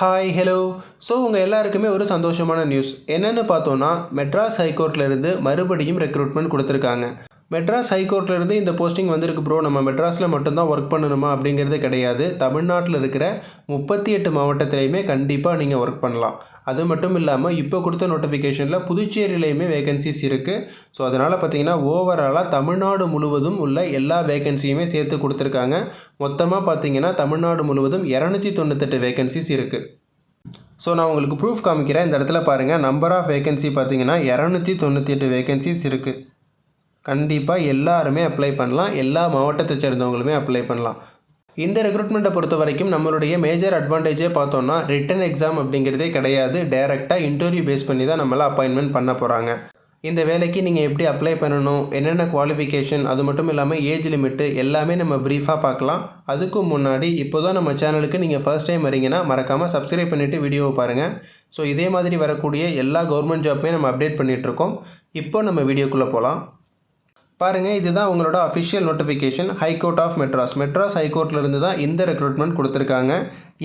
Hi hello so உங்கள் எல்லாருக்குமே ஒரு சந்தோஷமான நியூஸ் என்னென்னு பார்த்தோன்னா மெட்ராஸ் ஹைகோர்ட்லேருந்து மறுபடியும் ரெக்ரூட்மெண்ட் கொடுத்துருக்காங்க. மெட்ராஸ் ஹைகோர்ட்லேருந்து இந்த போஸ்டிங் வந்திருக்கு ப்ரோ நம்ம மெட்ராஸில் மட்டும்தான் ஒர்க் பண்ணணுமா அப்படிங்கிறது கிடையாது. தமிழ்நாட்டில் இருக்கிற முப்பத்தி எட்டு மாவட்டத்திலையுமே கண்டிப்பாக நீங்கள் ஒர்க் பண்ணலாம். அது மட்டும் இல்லாமல் இப்போ கொடுத்த நோட்டிஃபிகேஷனில் புதுச்சேரியிலையுமே வேகன்சிஸ் இருக்குது ஸோ அதனால் பார்த்தீங்கன்னா ஓவராலாக தமிழ்நாடு முழுவதும் உள்ள எல்லா வேகன்சியுமே சேர்த்து கொடுத்துருக்காங்க. மொத்தமாக பார்த்தீங்கன்னா தமிழ்நாடு முழுவதும் இரநூத்தி தொண்ணூத்தெட்டு வேகன்சிஸ் இருக்குது ஸோ நான் உங்களுக்கு ப்ரூஃப் காமிக்கிறேன். இந்த இடத்துல பாருங்கள் நம்பர் ஆஃப் வேகன்சி பார்த்தீங்கன்னா இரநூத்தி தொண்ணூற்றி எட்டு வேகன்சிஸ் இருக்குது கண்டிப்பாக எல்லாருமே அப்ளை பண்ணலாம். எல்லா மாவட்டத்தை சேர்ந்தவங்களுமே அப்ளை பண்ணலாம். இந்த ரெக்ரூட்மெண்ட்டை பொறுத்த வரைக்கும் நம்மளுடைய மேஜர் அட்வான்டேஜே பார்த்தோன்னா ரிட்டன் எக்ஸாம் அப்படிங்கிறதே கிடையாது. டைரெக்டாக இன்டர்வியூ பேஸ் பண்ணி தான் நம்மளை அப்பாயின்மெண்ட் பண்ண போகிறாங்க இந்த வேலைக்கு நீங்கள் எப்படி அப்ளை பண்ணணும் என்னென்ன குவாலிஃபிகேஷன் அது மட்டும் இல்லாமல் ஏஜ் லிமிட்டு எல்லாமே நம்ம ப்ரீஃபாக பார்க்கலாம். அதுக்கும் முன்னாடி இப்போ தான் நம்ம சேனலுக்கு நீங்கள் ஃபர்ஸ்ட் டைம் வரீங்கன்னா மறக்காமல் சப்ஸ்கிரைப் பண்ணிவிட்டு வீடியோவை பாருங்கள் ஸோ இதே மாதிரி வரக்கூடிய எல்லா கவர்மெண்ட் ஜாப்பையும் நம்ம அப்டேட் பண்ணிகிட்ருக்கோம் இப்போ நம்ம வீடியோக்குள்ளே போகலாம் பாருங்கள் இதுதான் உங்களோட official notification high court of Madras Madras ஹைகோர்ட்லேருந்து தான் இந்த ரெக்ரூட்மெண்ட் கொடுத்துருக்காங்க.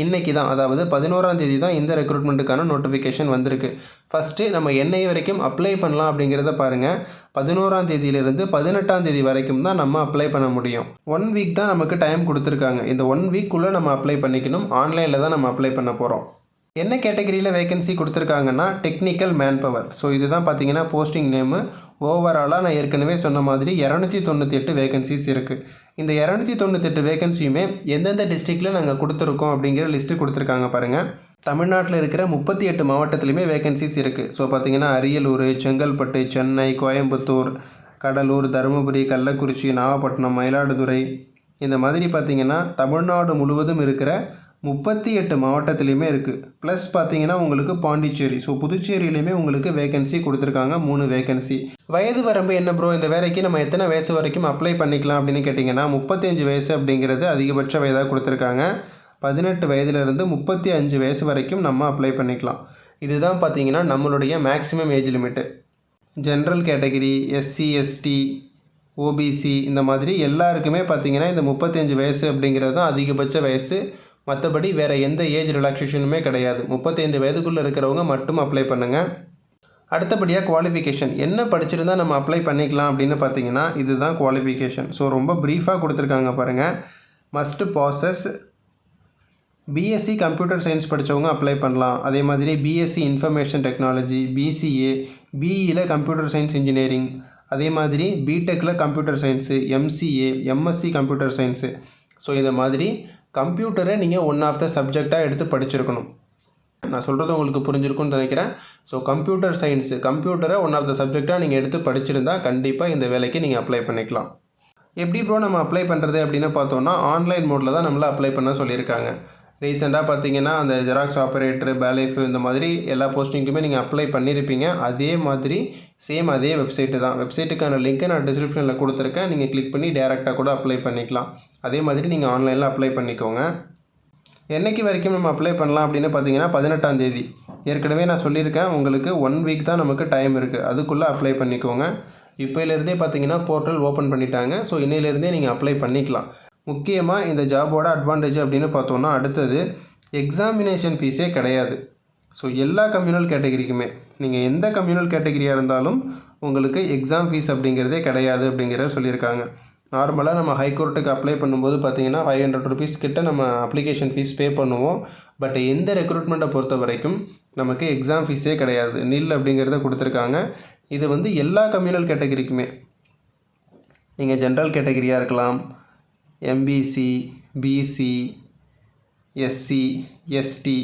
இன்றைக்கி தான் அதாவது பதினோராம் தேதி தான் இந்த ரெக்ரூட்மெண்ட்டுக்கான நோட்டிஃபிகேஷன் வந்திருக்கு. ஃபஸ்ட்டு நம்ம என்ஐ வரைக்கும் அப்ளை பண்ணலாம் அப்படிங்கிறத பாருங்கள் பதினோராம் தேதியிலிருந்து பதினெட்டாம் தேதி வரைக்கும் தான் நம்ம அப்ளை பண்ண முடியும். ஒன் வீக் தான் நமக்கு டைம் கொடுத்துருக்காங்க. இந்த ஒன் வீக்குள்ளே நம்ம அப்ளை பண்ணிக்கணும். ஆன்லைனில் தான் நம்ம அப்ளை பண்ண போகிறோம் என்ன கேட்டகரியில் வேகன்சி கொடுத்துருக்காங்கன்னா டெக்னிக்கல் மேன் பவர் ஸோ இதுதான் பார்த்தீங்கன்னா போஸ்டிங் நேமு ஓவராலாக நான் ஏற்கனவே சொன்ன மாதிரி இரநூத்தி தொண்ணூற்றி எட்டு வேகன்சிஸ் இருக்குது இந்த இரநூத்தி தொண்ணூத்தெட்டு வேகன்சியுமே எந்தெந்த டிஸ்ட்ரிக்டில் நாங்கள் கொடுத்துருக்கோம் அப்படிங்கிற லிஸ்ட்டு கொடுத்துருக்காங்க பாருங்கள் தமிழ்நாட்டில் இருக்கிற முப்பத்தி எட்டு மாவட்டத்துலையுமே வேகன்சிஸ் இருக்குது ஸோ பார்த்தீங்கன்னா அரியலூர் செங்கல்பட்டு சென்னை கோயம்புத்தூர் கடலூர் தருமபுரி கள்ளக்குறிச்சி நாகப்பட்டினம் மயிலாடுதுறை. இந்த மாதிரி பார்த்தீங்கன்னா தமிழ்நாடு முழுவதும் இருக்கிற முப்பத்தி எட்டு மாவட்டத்துலேயுமே இருக்குது ப்ளஸ் பார்த்தீங்கன்னா உங்களுக்கு பாண்டிச்சேரி. ஸோ புதுச்சேரியிலையுமே உங்களுக்கு வேகன்சி கொடுத்துருக்காங்க. மூணு வேகன்சி வயது வரம்பு என்ன ப்ரோ இந்த வேலைக்கு நம்ம எத்தனை வயசு வரைக்கும் அப்ளை பண்ணிக்கலாம் அப்படின்னு கேட்டிங்கன்னா முப்பத்தஞ்சு வயசு அப்படிங்கிறது அதிகபட்ச வயதாக கொடுத்துருக்காங்க. பதினெட்டு வயதுலேருந்து முப்பத்தி அஞ்சு வயசு வரைக்கும் நம்ம அப்ளை பண்ணிக்கலாம். இதுதான் பார்த்தீங்கன்னா நம்மளுடைய maximum age limit general category SC ST OBC இந்த மாதிரி எல்லாருக்குமே பார்த்தீங்கன்னா இந்த முப்பத்தஞ்சு வயசு அப்படிங்கிறது தான் அதிகபட்ச வயசு. மற்றபடி வேறு எந்த ஏஜ் ரிலாக்ஸேஷனுமே கிடையாது. முப்பத்தைந்து வயதுக்குள்ளே இருக்கிறவங்க மட்டும் அப்ளை பண்ணுங்கள் அடுத்தபடியாக குவாலிஃபிகேஷன் என்ன படிச்சிருந்தா நம்ம அப்ளை பண்ணிக்கலாம் அப்படின்னு பார்த்தீங்கன்னா இதுதான் குவாலிஃபிகேஷன் ஸோ ரொம்ப ப்ரீஃபாக கொடுத்துருக்காங்க பாருங்கள் must process BSc computer science படித்தவங்க அப்ளை பண்ணலாம். அதே மாதிரி பிஎஸ்சி இன்ஃபர்மேஷன் டெக்னாலஜி பிசிஏ பிஇயில் கம்ப்யூட்டர் சயின்ஸ் இன்ஜினியரிங் அதே மாதிரி பிடெக்கில் computer science MCA MSc computer science so இதை மாதிரி கம்ப்யூட்டரை நீங்கள் ஒன் ஆஃப் த சப்ஜெக்டாக எடுத்து படிச்சிருக்கணும். நான் சொல்கிறது உங்களுக்கு புரிஞ்சிருக்கும்னு நினைக்கிறேன். ஸோ கம்ப்யூட்டர் சயின்ஸு கம்ப்யூட்டரை ஒன் ஆஃப் த சப்ஜெக்டாக நீங்கள் எடுத்து படிச்சிருந்தா கண்டிப்பாக இந்த வேலைக்கு நீங்கள் அப்ளை பண்ணிக்கலாம். எப்படி ப்ரோ நம்ம அப்ளை பண்ணுறது அப்படின்னு பார்த்தோன்னா ஆன்லைன் மோடில் தான் நம்மளை அப்ளை பண்ண சொல்லியிருக்காங்க. ரீசெண்டாக பார்த்தீங்கன்னா அந்த ஜெராக்ஸ் ஆப்ரேட்டர் பேலைஃப் இந்த மாதிரி எல்லா போஸ்டிங்க்குமே நீங்கள் அப்ளை பண்ணியிருப்பீங்க. அதே மாதிரி சேம் அதே வெப்சைட்டு தான். வெப்சைட்டுக்கான லிங்க்கை நான் டிஸ்கிரிப்ஷனில் கொடுத்துருக்கேன். நீங்கள் கிளிக் பண்ணி டேரெக்டாக கூட அப்ளை பண்ணிக்கலாம். அதே மாதிரி நீங்கள் ஆன்லைனில் அப்ளை பண்ணிக்கோங்க. என்னைக்கு வரைக்கும் நம்ம அப்ளை பண்ணலாம் அப்படின்னு பார்த்தீங்கன்னா பதினெட்டாம் தேதி. ஏற்கனவே நான் சொல்லியிருக்கேன் உங்களுக்கு ஒன் வீக் தான் நமக்கு டைம் இருக்குது அதுக்குள்ளே அப்ளை பண்ணிக்கோங்க. இப்போலேருந்தே பார்த்தீங்கன்னா போர்ட்டல் ஓப்பன் பண்ணிட்டாங்க. ஸோ இன்னையிலேருந்தே நீங்கள் அப்ளை பண்ணிக்கலாம். முக்கியமாக இந்த ஜாபோட அட்வான்டேஜ் அப்படின்னு பார்த்தோன்னா அடுத்தது எக்ஸாமினேஷன் ஃபீஸே கிடையாது. ஸோ எல்லா கம்யூனல் கேட்டகிரிக்குமே நீங்கள் எந்த கம்யூனல் கேட்டகிரியாக இருந்தாலும் உங்களுக்கு எக்ஸாம் ஃபீஸ் அப்படிங்கிறதே கிடையாது அப்படிங்கிறத சொல்லியிருக்காங்க. நார்மலாக நம்ம ஹைகோர்ட்டுக்கு அப்ளை பண்ணும்போது பார்த்தீங்கன்னா ஃபைவ் ஹண்ட்ரட் ருபீஸ் கிட்ட நம்ம அப்ளிகேஷன் ஃபீஸ் பே பண்ணுவோம். பட் எந்த ரெக்ரூட்மெண்ட்டை பொறுத்த வரைக்கும் நமக்கு எக்ஸாம் ஃபீஸே கிடையாது. நில் அப்படிங்கிறத கொடுத்துருக்காங்க. இது வந்து எல்லா கம்யூனல் கேட்டகிரிக்குமே நீங்கள் ஜென்ரல் கேட்டகரியாக இருக்கலாம். எம்பிசி பிசி எஸ்சி எஸ்டி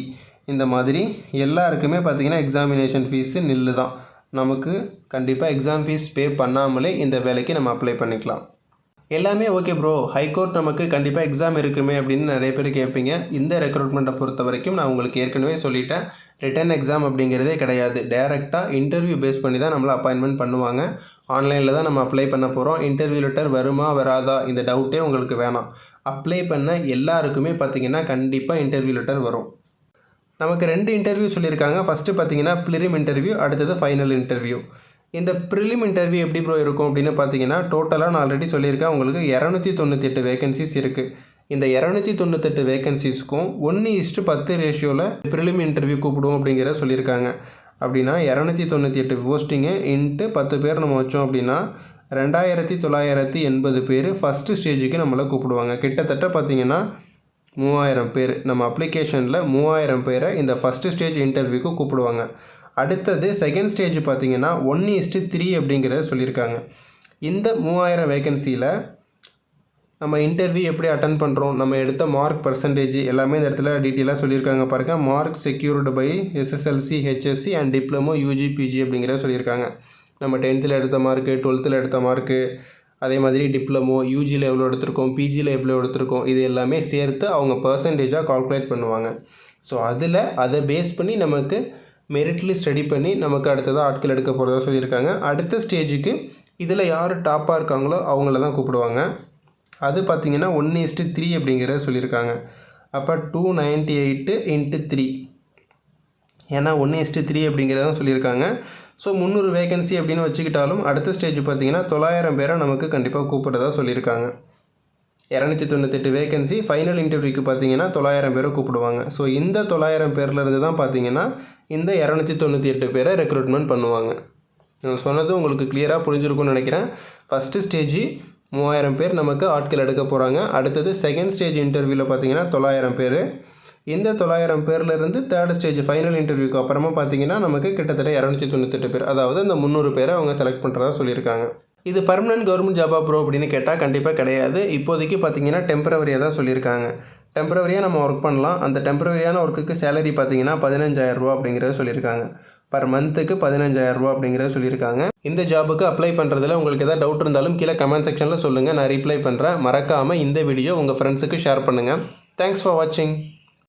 இந்த மாதிரி எல்லாருக்குமே பார்த்திங்கன்னா எக்ஸாமினேஷன் ஃபீஸு நில்லு தான். நமக்கு கண்டிப்பாக எக்ஸாம் ஃபீஸ் பே பண்ணாமலே இந்த வேலைக்கு நம்ம அப்ளை பண்ணிக்கலாம். எல்லாமே ஓகே ப்ரோ ஹைகோர்ட் நமக்கு கண்டிப்பாக எக்ஸாம் இருக்குமே அப்படின்னு நிறைய பேர் கேட்பீங்க. இந்த ரெக்ரூட்மெண்ட்டை பொறுத்த வரைக்கும் நான் உங்களுக்கு ஏற்கனவே சொல்லிட்டேன். ரிட்டன் எக்ஸாம் அப்படிங்கிறதே கிடையாது. டேரெக்டாக இன்டர்வியூ பேஸ் பண்ணி தான் நம்மளை அப்பாயின்மெண்ட் பண்ணுவாங்க. ஆன்லைனில் தான் நம்ம அப்ளை பண்ண போகிறோம் இன்டர்வியூ லெட்டர் வருமா வராதா? இந்த டவுட்டே உங்களுக்கு வேணாம். அப்ளை பண்ண எல்லாருக்குமே பார்த்திங்கன்னா கண்டிப்பாக இன்டர்வியூ லெட்டர் வரும். நமக்கு ரெண்டு இன்டர்வியூ சொல்லியிருக்காங்க. ஃபஸ்ட்டு பார்த்தீங்கன்னா ப்ளிரிம் இன்டர்வியூ அடுத்தது ஃபைனல் இன்டர்வியூ இந்த ப்ரிலிம் இன்டர்வியூ எப்படி ப்ரோ இருக்கும் அப்படின்னு பார்த்தீங்கன்னா டோட்டலாக நான் ஆல்ரெடி சொல்லியிருக்கேன். உங்களுக்கு இரநூத்தி தொண்ணூற்றி எட்டு வேகன்சிஸ் இருக்குது இந்த இரநூத்தி தொண்ணூத்தெட்டு வேகன்சிஸ்க்கும் ஒன்று இஸ்ட்டு பத்து ரேஷியோவில் ப்ரிலிம் இன்டர்வியூ கூப்பிடுவோம் அப்படிங்கிற சொல்லியிருக்காங்க. அப்படின்னா இரநூத்தி தொண்ணூற்றி எட்டு போஸ்டிங்கு இன்ட்டு பத்து பேர் நம்ம வச்சோம் அப்படின்னா ரெண்டாயிரத்தி தொள்ளாயிரத்தி எண்பது பேர் ஃபஸ்ட்டு ஸ்டேஜுக்கு நம்மளை கூப்பிடுவாங்க. கிட்டத்தட்ட பார்த்தீங்கன்னா மூவாயிரம் பேர். நம்ம அப்ளிகேஷனில் மூவாயிரம் பேரை இந்த ஃபஸ்ட்டு ஸ்டேஜ் இன்டர்வியூக்கு கூப்பிடுவாங்க. அடுத்தது செகண்ட் ஸ்டேஜ் பார்த்தீங்கன்னா ஒன் இஸ்ட்டு த்ரீ அப்படிங்கிறத சொல்லியிருக்காங்க. இந்த மூவாயிரம் வேகன்சியில் நம்ம இன்டர்வியூ எப்படி அட்டன் பண்ணுறோம் நம்ம எடுத்த மார்க் பர்சன்டேஜ் எல்லாமே இந்த இடத்துல டீட்டெயிலாக சொல்லியிருக்காங்க பாருங்க. Mark secured by SSLC HSC and diploma UG PG அப்படிங்கிறத சொல்லியிருக்காங்க. நம்ம டென்த்தில் எடுத்த மார்க்கு டுவெல்த்தில் எடுத்த மார்க்கு அதே மாதிரி டிப்ளமோ யூஜியில் எவ்வளோ எடுத்திருக்கோம் பிஜியில் எவ்வளோ எடுத்திருக்கோம் இது எல்லாமே சேர்த்து அவங்க பர்சன்டேஜாக கால்குலேட் பண்ணுவாங்க. ஸோ அதில் அதை பேஸ் பண்ணி நமக்கு மெரிட்லி ஸ்டடி பண்ணி நமக்கு அடுத்ததாக ஆட்கள் எடுக்க போகிறதா சொல்லியிருக்காங்க. அடுத்த ஸ்டேஜுக்கு இதில் யார் டாப்பாக இருக்காங்களோ அவங்கள தான் கூப்பிடுவாங்க. அது பார்த்தீங்கன்னா ஒன்று இஸ்ட்டு த்ரீ அப்படிங்கிறத சொல்லியிருக்காங்க. அப்போ two ninety eight into three ஏன்னா ஒன்று இஸ்ட்டு த்ரீ அப்படிங்கிறதான் சொல்லியிருக்காங்க. ஸோ முந்நூறு வேகன்சி அப்படின்னு வச்சுக்கிட்டாலும் அடுத்த ஸ்டேஜ் பார்த்தீங்கன்னா தொள்ளாயிரம் பேரை நமக்கு கண்டிப்பாக கூப்பிட்றதா சொல்லியிருக்காங்க. இரநூத்தி தொண்ணூத்தெட்டு வேகன்சி ஃபைனல் இன்டர்வியூக்கு பார்த்தீங்கன்னா தொள்ளாயிரம் பேரை கூப்பிடுவாங்க. ஸோ இந்த தொள்ளாயிரம் பேர்லேருந்து தான் பார்த்தீங்கன்னா இந்த இரநூத்தி தொண்ணூற்றி எட்டு பேரை ரெக்ரூட்மெண்ட் பண்ணுவாங்க. நான் சொன்னது உங்களுக்கு கிளியராக புரிஞ்சிருக்கும்னு நினைக்கிறேன். ஃபஸ்ட்டு ஸ்டேஜ் மூவாயிரம் பேர் நமக்கு ஆட்கள் எடுக்க போகிறாங்க அடுத்தது செகண்ட் ஸ்டேஜ் இன்டர்வியூவில் பார்த்தீங்கன்னா தொள்ளாயிரம் பேர். இந்த தொள்ளாயிரம் பேர்லேருந்து தேர்ட் ஸ்டேஜ் ஃபைனல் இன்டர்வியூக்கு அப்புறமா பார்த்தீங்கன்னா நமக்கு கிட்டத்தட்ட இரநூத்தி தொண்ணூத்தெட்டு பேர். அதாவது இந்த முந்நூறு பேரை அவங்க செலக்ட் பண்ணுறதா சொல்லியிருக்காங்க. இது பர்மனன்ட் கவர்மெண்ட் ஜாபா ப்ரோ அப்படின்னு கேட்டால் கண்டிப்பாக கிடையாது. இப்போதைக்கு பார்த்தீங்கன்னா டெம்பரவரியாக தான் சொல்லியிருக்காங்க. டெம்பரவரியாக நம்ம ஒர்க் பண்ணலாம். அந்த டெம்பரவரியான ஒர்க்குக்கு சேலரி பார்த்தீங்கன்னா பதினஞ்சாயிரரூபா அப்படிங்கிறத சொல்லியிருக்காங்க. பர் மந்த்துக்கு பதினஞ்சாயிரரூபா அப்படிங்கிறத சொல்லியிருக்காங்க. இந்த ஜாபுக்கு அப்ளை பண்ணுறதுல உங்களுக்கு எதாவது டவுட் இருந்தாலும் கீழே கமெண்ட் செக்ஷனில் சொல்லுங்கள் நான் ரிப்ளை பண்ணுறேன் மறக்காமல் இந்த வீடியோ உங்கள் ஃப்ரெண்ட்ஸுக்கு ஷேர் பண்ணுங்கள் தேங்க்ஸ் ஃபார் வாட்சிங்